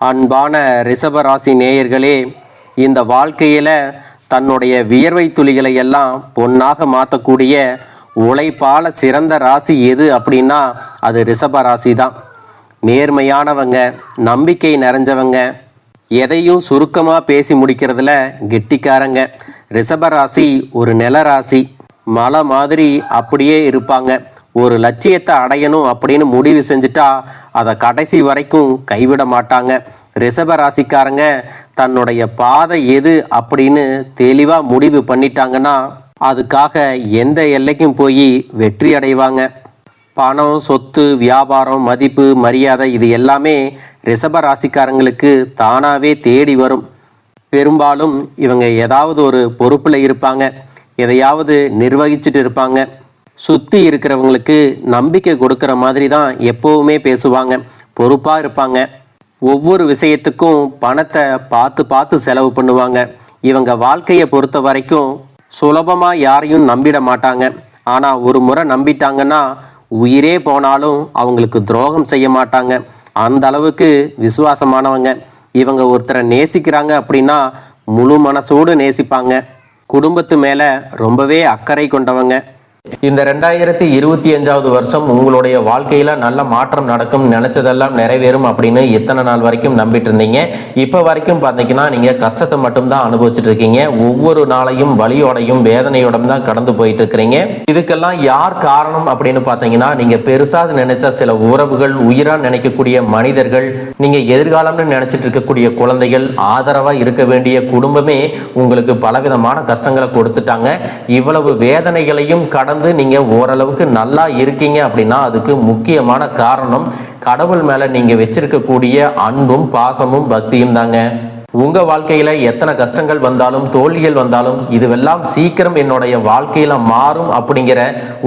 அன்பான ரிஷபராசி நேயர்களே இந்த வாழ்க்கையில் தன்னுடைய வியர்வை துளிகளை எல்லாம் பொன்னாக மாற்றக்கூடிய உழைப்பால சிறந்த ராசி எது அப்படின்னா அது ரிஷப ராசி தான் நேர்மையானவங்க நம்பிக்கை நிறைஞ்சவங்க எதையும் சுருக்கமாக பேசி முடிக்கிறதுல கெட்டிக்காரங்க. ரிஷபராசி ஒரு நில ராசி. மலை மாதிரி அப்படியே இருப்பாங்க. ஒரு லட்சியத்தை அடையணும் அப்படின்னு முடிவு செஞ்சுட்டா அதை கடைசி வரைக்கும் கைவிட மாட்டாங்க. ரிஷப ராசிக்காரங்க தன்னுடைய பாதை எது அப்படின்னு தெளிவாக முடிவு பண்ணிட்டாங்கன்னா அதுக்காக எந்த எல்லைக்கும் போய் வெற்றி அடைவாங்க. பணம் சொத்து வியாபாரம் மதிப்பு மரியாதை இது எல்லாமே ரிஷப ராசிக்காரங்களுக்கு தானாகவே தேடி வரும். பெரும்பாலும் இவங்க ஏதாவது ஒரு பொறுப்பில் இருப்பாங்க. எதையாவது நிர்வகிச்சுட்டு இருப்பாங்க. சுற்றி இருக்கிறவங்களுக்கு நம்பிக்கை கொடுக்குற மாதிரி தான் எப்போவுமே பேசுவாங்க பொறுப்பாக இருப்பாங்க. ஒவ்வொரு விஷயத்துக்கும் பணத்தை பார்த்து பார்த்து செலவு பண்ணுவாங்க. இவங்க வாழ்க்கையை பொறுத்த வரைக்கும் சுலபமாக யாரையும் நம்பிட மாட்டாங்க. ஆனால் ஒரு முறை நம்பிட்டாங்கன்னா உயிரே போனாலும் அவங்களுக்கு துரோகம் செய்ய மாட்டாங்க. அந்த அளவுக்கு விசுவாசமானவங்க. இவங்க ஒருத்தரை நேசிக்கிறாங்க அப்படின்னா முழு மனசோடு நேசிப்பாங்க. குடும்பத்து மேலே ரொம்பவே அக்கறை கொண்டவங்க. இந்த ரெண்டாயிரத்தி இருபத்தி அஞ்சாவது வருஷம் உங்களுடைய வாழ்க்கையில நல்ல மாற்றம் நடக்கும் நினைச்சதெல்லாம் நிறைவேறும் அப்படின்னு இத்தனை நாள் வரைக்கும் நம்பிட்டு இருந்தீங்க. இப்போ வரைக்கும் பார்த்தீங்கன்னா நீங்க கஷ்டத்தை மட்டும்தான் அனுபவிச்சுட்டு இருக்கீங்க. ஒவ்வொரு நாளையும் வலியோடையும் வேதனையோடும் தான் கடந்து போயிட்டு இருக்கிறீங்க. இதுக்கெல்லாம் யார் காரணம் அப்படின்னு பார்த்தீங்கன்னா நீங்க பெருசா நினைச்ச சில உறவுகள் உயிரா நினைக்கக்கூடிய மனிதர்கள் நீங்க எதிர்காலம்னு நினைச்சிட்டு இருக்கக்கூடிய குழந்தைகள் ஆதரவா இருக்க வேண்டிய குடும்பமே உங்களுக்கு பலவிதமான கஷ்டங்களை கொடுத்துட்டாங்க. இவ்வளவு வேதனைகளையும் கடந்து நீங்க ஓரளவுக்கு நல்லா இருக்கீங்க அப்படின்னா அதுக்கு முக்கியமான காரணம் கடவுள் மேல நீங்க வச்சிருக்கக்கூடிய அன்பும் பாசமும் பக்தியும் தாங்க. உங்க வாழ்க்கையில எத்தனை கஷ்டங்கள் வந்தாலும் தோல்விகள் வந்தாலும் இதுவெல்லாம் சீக்கிரம் என்னுடைய வாழ்க்கையில மாறும் அப்படிங்கிற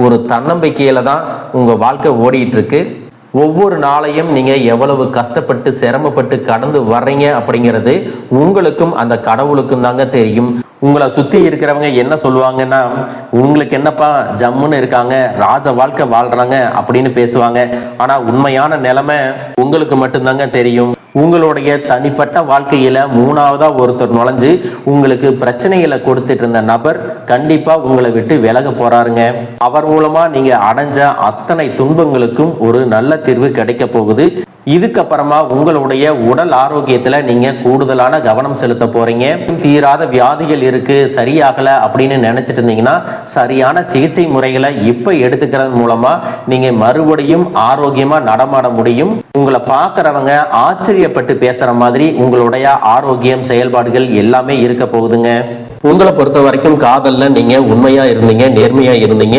ஒரு தன்னம்பிக்கையில தான் உங்க வாழ்க்கை ஓடிட்டு இருக்கு. ஒவ்வொரு நாளையும் நீங்க எவ்வளவு கஷ்டப்பட்டு சிரமப்பட்டு கடந்து வர்றீங்க அப்படிங்கிறது உங்களுக்கும் அந்த கடவுளுக்கும் தாங்க தெரியும். உங்களை சுத்தி இருக்கிறவங்க என்ன சொல்லுவாங்கன்னா உங்களுக்கு என்னப்பா ஜம்முன்னு இருக்காங்க ராஜ வாழ்க்கை வாழ்றாங்க அப்படின்னு பேசுவாங்க. ஆனா உண்மையான நிலைமை உங்களுக்கு மட்டும்தாங்க தெரியும். உங்களுடைய தனிப்பட்ட வாழ்க்கையில மூணாவதா ஒருத்தர் நுழைஞ்சு உங்களுக்கு பிரச்சனைகளை கொடுத்துட்டு இருந்த நபர் கண்டிப்பா உங்களை விட்டு விலக போறாருங்க. அவர் மூலமா நீங்க அடைஞ்ச அத்தனை துன்பங்களுக்கும் ஒரு நல்ல தீர்வு கிடைக்க போகுது. இதுக்கப்புறமா உங்களுடைய உடல் ஆரோக்கியத்துல நீங்க கூடுதலான கவனம் செலுத்த போறீங்க. தீராத வியாதிகள் இருக்கு சரியாகல அப்படின்னு நினைச்சிட்டு இருந்தீங்கன்னா சரியான சிகிச்சை முறைகளை இப்ப எடுத்துக்கிறது மூலமா நீங்க மறுபடியும் ஆரோக்கியமா நடமாட முடியும். உங்களை பார்க்குறவங்க ஆச்சரியப்பட்டு பேசுற மாதிரி உங்களுடைய ஆரோக்கியம் செயல்பாடுகள் எல்லாமே இருக்க போகுதுங்க. உங்களை பொறுத்த வரைக்கும் காதல்ல நீங்க உண்மையா இருந்தீங்க நேர்மையா இருந்தீங்க.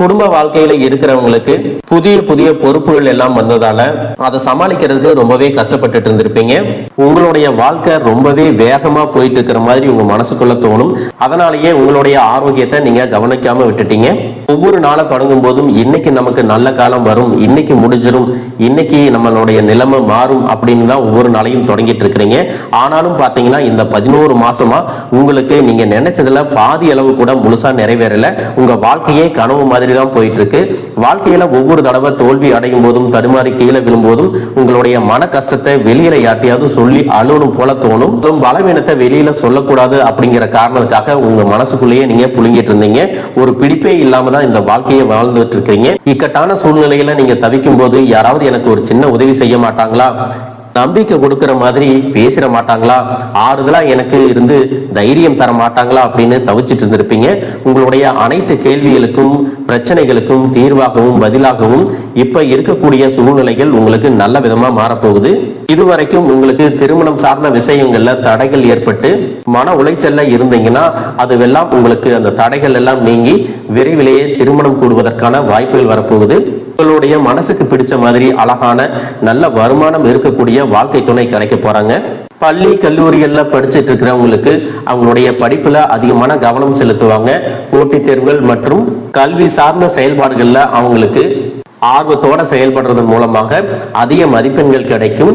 குடும்ப வாழ்க்கையில இருக்கிறவங்களுக்கு புதிய புதிய பொறுப்புகள் எல்லாம் வந்ததால அதை சமாளிக்கிறதுக்கு ரொம்பவே கஷ்டப்பட்டுட்டு இருந்திருப்பீங்க. உங்களுடைய வாழ்க்கை ரொம்பவே வேகமா போயிட்டு இருக்கிற மாதிரி உங்க மனசுக்குள்ள தோணும். அதனாலேயே உங்களுடைய ஆரோக்கியத்தை நீங்க கவனிக்காம விட்டுட்டீங்க. ஒவ்வொரு நாளை தொடங்கும் போதும் இன்னைக்கு நமக்கு நல்ல காலம் வரும் இன்னைக்கு முடிஞ்சிடும் இன்னைக்கு நம்மளுடைய நிலைமை மாறும் அப்படின்னு தான் ஒவ்வொரு நாளையும் தொடங்கிட்டு இருக்கிறீங்க. ஆனாலும் பாத்தீங்கன்னா இந்த பதினோரு மாசமா உங்களுக்கு நீங்க நினைச்சதுல பாதி அளவு கூட முழுசா நிறைவேறல. உங்க வாழ்க்கையே கனவு மாதிரி தான் போயிட்டு இருக்கு வாழ்க்கையில ஒவ்வொரு தடவை தோல்வி அடையும் போதும் தடுமாறி கீழே விழும்போதும் உங்களுடைய மன கஷ்டத்தை வெளியில யார்ட்டையாவது சொல்லி அழுவணும் போல தோணும். பலவீனத்தை வெளியில சொல்லக்கூடாது அப்படிங்கிற காரணத்துக்காக உங்க மனசுக்குள்ளேயே நீங்க புழுங்கிட்டு இருந்தீங்க. ஒரு பிடிப்பே இல்லாம தான் இந்த வாழ்க்கையை வாழ்ந்துட்டு இருக்கீங்க இக்கட்டான சூழ்நிலையில நீங்க தவிக்கும் போது யாராவது எனக்கு ஒரு சின்ன உதவி செய்ய மாட்டாங்களா? நம்பிக்கை கொடுக்கிற மாதிரி பேசிட மாட்டாங்களா? ஆறுதலா எனக்கு இருந்து தைரியம் தர மாட்டாங்களா? அப்படின்னு தவிச்சிட்டு இருந்திருப்பீங்க. உங்களுடைய அனைத்து கேள்விகளுக்கும் பிரச்சனைகளுக்கும் தீர்வாகவும் பதிலாகவும் இப்ப இருக்கக்கூடிய சூழ்நிலைகள் உங்களுக்கு நல்ல விதமா மாறப்போகுது. இதுவரைக்கும் உங்களுக்கு திருமணம் சார்ந்த விஷயங்கள்ல தடைகள் ஏற்பட்டு மன உளைச்சல்ல இருந்தீங்கன்னா அதுவெல்லாம் உங்களுக்கு அந்த தடைகள் எல்லாம் நீங்கி விரைவிலேயே திருமணம் கூடுவதற்கான வாய்ப்புகள் வரப்போகுது. உங்களுடைய மனசுக்கு பிடிச்ச மாதிரி அழகான நல்ல வருமானம் இருக்கக்கூடிய வாழ்க்கை துணை கிடைக்க போறாங்க. பள்ளி கல்லூரிகள்ல படிச்சிட்டு இருக்கிறவங்களுக்கு அவங்களுடைய படிப்புல அதிகமான கவனம் செலுத்துவாங்க. போட்டித் தேர்வுகள் மற்றும் கல்வி சார்ந்த செயல்பாடுகள்ல அவங்களுக்கு ஆர்வத்தோட செயல்படுறதன் மூலமாக அதிக மதிப்பெண்கள் கிடைக்கும்.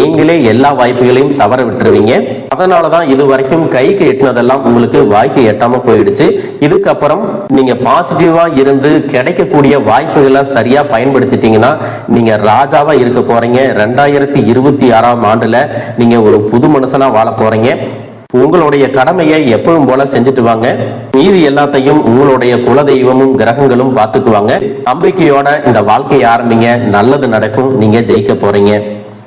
நீங்களே எல்லா வாய்ப்புகளையும் தவற விட்டுருவீங்க. அதனாலதான் இது வரைக்கும் கைக்கு எட்டினதெல்லாம் உங்களுக்கு வாய்க்கு எட்டாம போயிடுச்சு. இதுக்கப்புறம் நீங்க பாசிட்டிவா இருந்து கிடைக்கக்கூடிய வாய்ப்புகளை சரியா பயன்படுத்திட்டீங்கன்னா நீங்க ராஜாவா இருக்க போறீங்க. ரெண்டாயிரத்தி இருபத்தி ஆறாம் ஆண்டுல நீங்க ஒரு புது மனுஷனா வாழ போறீங்க. உங்களுடைய கடமையை எப்பவும் போல செஞ்சுட்டு வாங்க. மீதி எல்லாத்தையும் உங்களுடைய குலதெய்வமும் கிரகங்களும் பார்த்துக்குவாங்க. நம்பிக்கையோட இந்த வாழ்க்கையை ஆரம்பிங்க. நல்லது நடக்கும். நீங்க ஜெயிக்க போறீங்க.